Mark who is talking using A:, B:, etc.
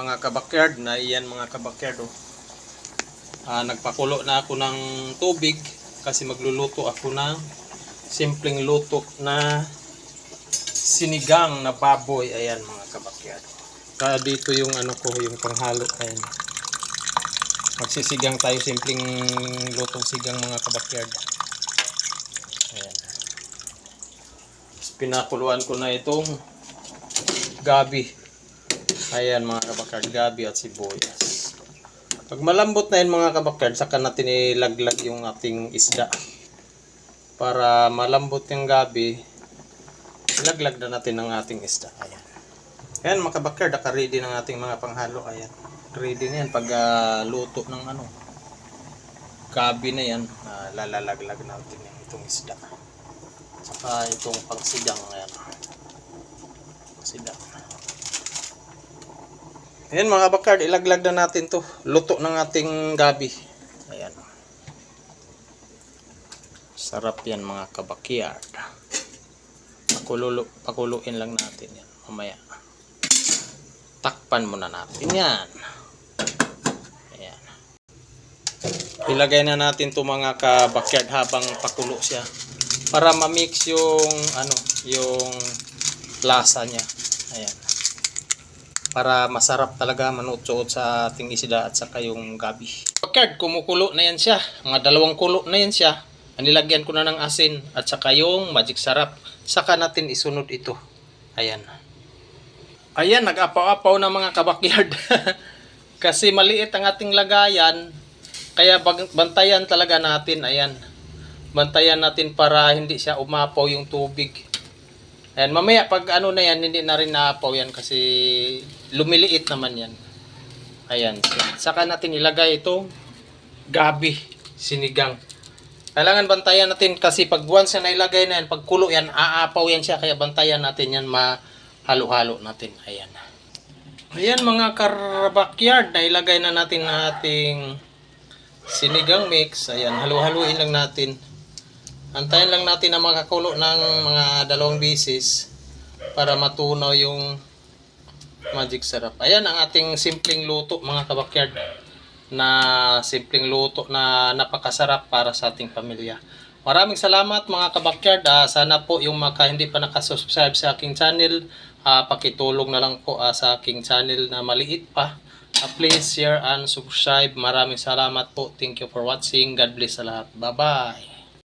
A: mga kabakyard na iyan mga kabakyard oh. Ah, nagpakulo na ako ng tubig kasi magluluto ako ng simpleng luto na sinigang na baboy. Ayan mga kabakyard. Kaya dito yung ano ko yung panghalo. Ayan. Magsisigang tayo simpleng lutong sigang mga kabakyard. Ayan. Pinakuluan ko na itong gabi ayan mga kabakyard gabi at sibuyas. Pag malambot na yun mga kabakyard saka natin ilaglag yung ating isda. Para malambot yung gabi ilaglag na natin ang ating isda. Ayan. Ayan mga kabakyard naka-ready ng ating mga panghalo. Ayan. Ready na yan pag ah, luto ng ano gabi na yan ah, lalalaglag natin yung itong isda. Saka itong pangsigang ayan. Pangsigang ayan mga bakard ilaglag na natin to. Luto ng ating gabi. Ayan. Sarap yan mga kabakyard pakululo, pakuluin lang natin yan. Mamaya. Takpan muna natin yan. Ayan. Ilagay na natin to mga kabakyard habang pakulo siya. Para ma-mix yung ano yung lasa niya. Ayan para masarap talaga manutsuot sa ating isda at saka yung gabi. Bakard, kumukulo na yan siya. Mga dalawang kulo na yan siya. Nilagyan ko na ng asin at saka yung magic sarap. Saka natin isunod ito. Ayan. Ayan, nag-apaw-apaw na mga kabakyard. Kasi maliit ang ating lagayan. Kaya bantayan talaga natin. Ayan. Bantayan natin para hindi siya umapaw yung tubig. Ayan, mamaya pag ano na yan, hindi na rin naapaw yan kasi lumiliit naman yan. Ayan. Saka natin ilagay itong gabi, sinigang. Kailangan bantayan natin kasi pag once na ilagay na yan, pag kulo yan, aapaw yan siya. Kaya bantayan natin yan, mahalo-halo natin. Ayan. Ayan mga karabakyard, na ilagay na natin ating sinigang mix. Ayan, halo-haluin lang natin. Antayin lang natin na makakulo ng mga dalawang bisis para matunaw yung magic sarap. Ayan ang ating simpleng luto mga kabakyard na simpleng luto na napakasarap para sa ating pamilya. Maraming salamat mga kabakyard. Ah, sana po yung mga hindi pa nakasubscribe sa aking channel, ah, pakitulong na lang po ah, sa aking channel na maliit pa. Ah, please share and subscribe. Maraming salamat po. Thank you for watching. God bless sa lahat. Bye-bye.